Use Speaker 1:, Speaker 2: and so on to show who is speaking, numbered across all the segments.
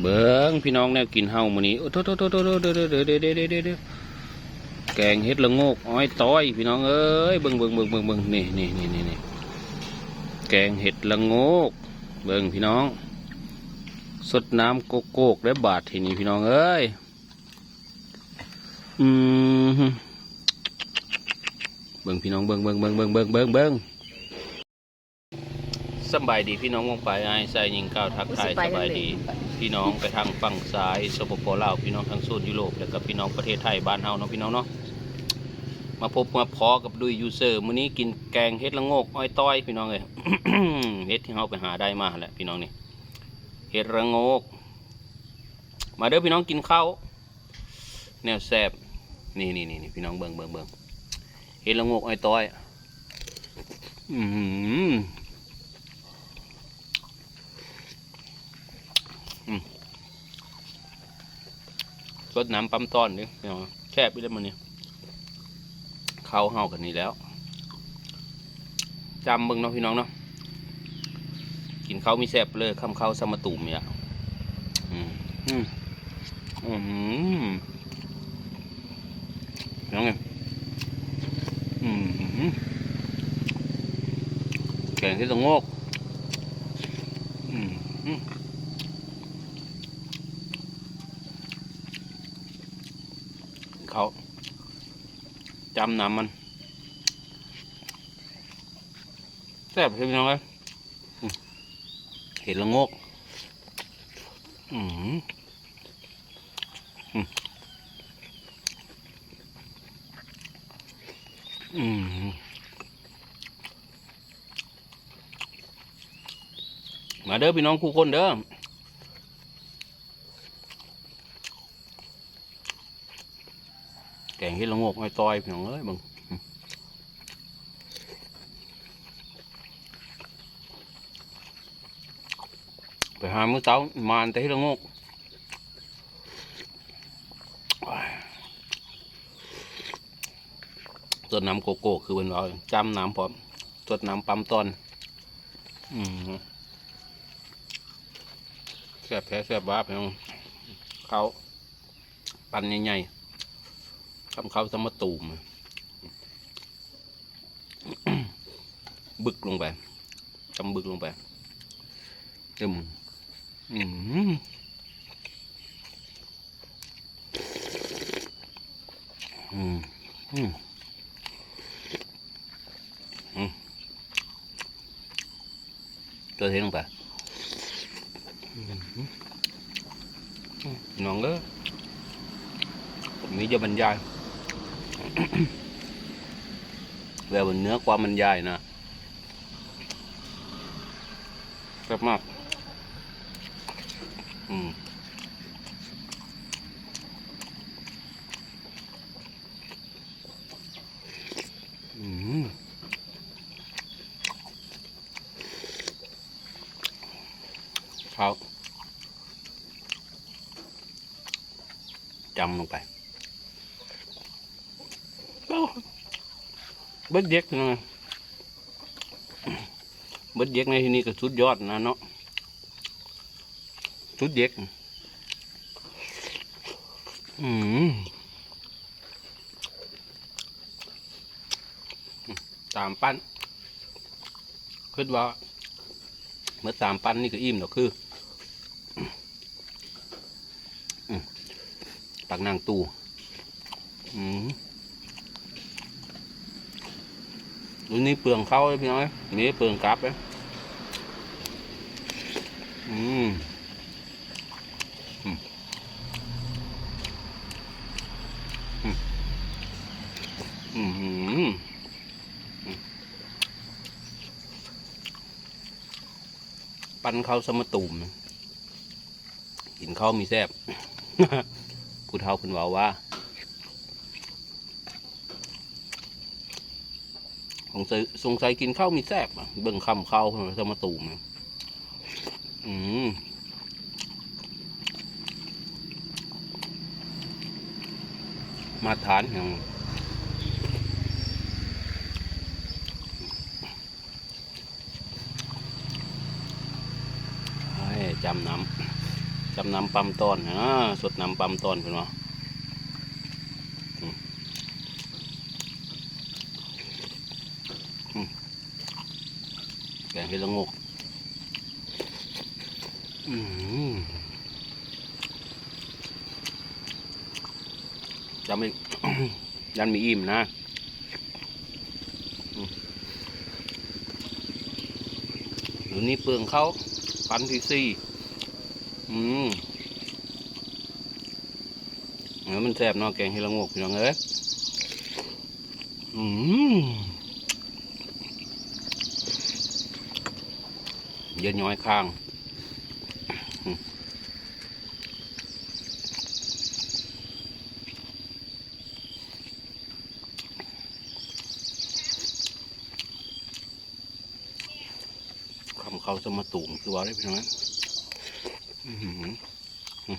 Speaker 1: เบิ้งพี่น้องแนวกินเฮามื้อนี้โอ้โตโตโตโตโตเด้อเด้อเด้อเด้อเด้อเด้อเด้อแกงเฮ็ดละโงกอ้อยต้อยพี่น้องเอ้ยเบิ่งเบิ่งเบิ่งเบิ่งเบิ่งนี่นี่นี่นี่นี่แกงเห็ดละโงก เบิ่งพี่น้อง สดน้ำโกโก้ได้บาททีนี้พี่น้องเอ้ยอืมเบิ่งพี่น้องเบิ่งเบิ่งเบิ่งเบิ่งเบิ่งเบิ่งเบิ่งสบายดีพี่น้องวงไปไอ้ใส่ยิงก้าวทักทายสบายดี พี่น้องไปทางฝั่งซ้ายสปปลาวพี่น้องทางโซนยุโรปแล้วก็พี่น้องประเทศไทยบ้านเฮาเนาะพี่น้องเนาะมาพบมาพอกับดุยยูเซอร์มื้อนี้กินแกงเฮ็ดละโงกอ้อยต้อยพี่น้องเอ้ยเฮ็ดที่เฮาไปหาได้มาแหละพี่น้องนี่เฮ็ดละโงก มาเด้อพี่น้องกินข้าวแนวแซ่บนี่นี่นี่นี่พี่น้องเบิ่งเบิ่งเบิ่งเฮ็ดละโงกอ้อยต้อยอืม รดน้ำปั๊มต้อนดิพี่น้องแคบไปเลยมันนี่เข้าเฮากันนี่แล้วจำเบิ่งเนาะพี่น้องเนาะกินข้าวมีแซ่บเลยคำข้าวสมตูมเนี่ยอืมอืมอืมพี่น้องไงอืมแกงที่ตะโงกอืมอืม เขา จำนำมันแซ่บใช่ไหมน้องเอ้ยอืมเห็ดละงกอืมอืมอืมมาเด้อพี่น้องคู่คนเด้อ แก งเห็ดละโงกไอ้ต้อยพี่น้องเอ้ยบังไปหามื้อเช้ามานแต่เห็ดละงกอ้ายสดน้ำโกโก้คือเป็นเราจำน้ำพร้อมสดน้ำปั๊มตอนอืมแซ่บแท้แซ่บบ้าพี่น้องเขา ปั่นใหญ่ๆ ทำเขาสมตูม บึกลงไปทำบึกลงไปอืมอืมอืมอืมอืมตัวเทลงไปอืมอืมน้องเอ้ยผมนี้จะบรรยาย về mình นื้อความมันใหญ่นะแซ่บมาก อืมอืมข้าวจำลงไป บดเด็กนะเบิดเด็กในที่นี้ก็สุดยอดนะเนาะสุดเด็ก อืมตามปั้นคิดว่าเมื่อตามปั้นนี่ก็อิ่มดอกคือตักนางตูอืม ดู นี่เปลืองเข้าเลยพี่น้อยนี่เปลืองกลับเลยอืมอืมอืมอืมอืมปั้นข้าวสมตูมกินข้าวมีแซ่บผู้เฒ่าคุณว่าว่า สงสัยสงสัยกินข้าวมีแซ่บอะเบิ่งคำข้าวสมาตูมอะอืมมาทานอย่างจำน้ำจำน้ำปั๊มตอนนะสดน้ำปั๊มตอนเป็นวะอืมอืม แกงเห็ดละโงกอืมจำอีกยันมีอิ่มนะอืมหรือนี่เปลืองเขาพันที่สี่อืมเออมันแซ่บเนาะแกงเฮดละโงกพี่น้องเอ้ยอืม เยอะน้อยข้างคำเขาจะมาตุ่มคือว่าได้พี่น้อยอืมอื้อหือห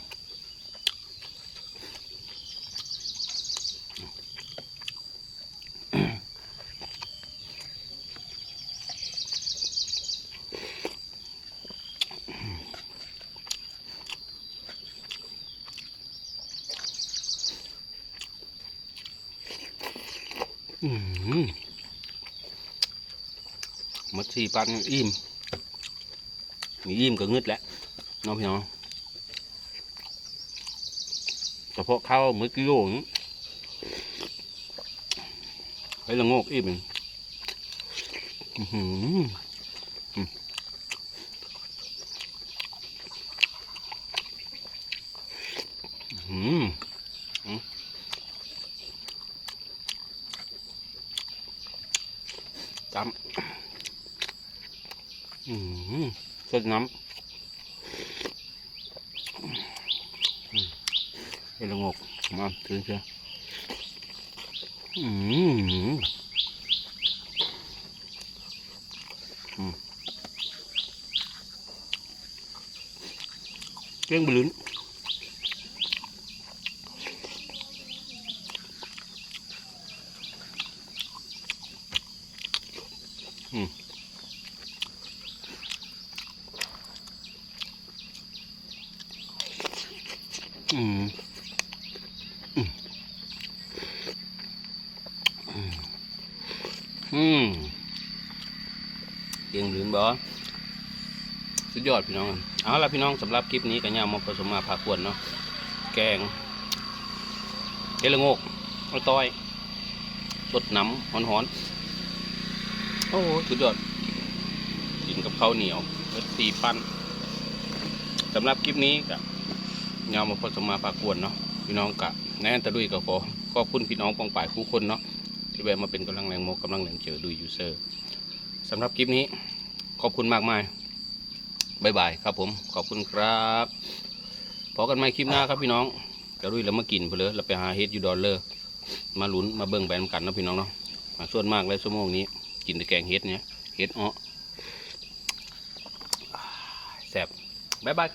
Speaker 1: มัดสี่ปันอิ่มมีอิ่มก็งึดแหล้วน้องพี่น้องเฉพาะข้าวมือกิโลนึงไปละงกอิ่มเองอืมอื้อหืออืม จำอืมสดน้ำอืมไปละโงกมาถือเชียวอืมอืมเกี้ยงบลื้น อืมอืมเกียงบลื้นบ่สุดยอดพี่น้อง เอาละพี่น้องสำหรับคลิปนี้กันยามาผสมมาผักกวนเนาะ แกงเอละโงกเอาต้อยสดน้ำหอนหอนโอ้โหสุดยอด กินกับข้าวเหนียวสตีปั้นสำหรับคลิปนี้กับ ยามาผสมมาผักวนเนาะพี่น้องกะแน่นตะดุยก็ขอขอบคุณพี่น้องปองป่ายคู่คนเนาะที่แวะมาเป็นกำลังแรงโมกำลังแรงเจอดูยูเซอร์สำหรับคลิปนี้ขอบคุณมากมายบายบายครับผมขอบคุณครับพอกันใหม่คลิปหน้าครับพี่น้องจะรุ่ยแล้วมากินเพนเลยเราไปหาเฮ็ดอยู่ดอนเลอร์มาลุ้นมาเบิ่งแบนกันนะพี่น้องเนาะมาส่วนมากเลยชั่วโมงนี้กินแต่แกงเฮ็ดเนี่ยเฮ็ดอ้อแซ่บบายบายครับ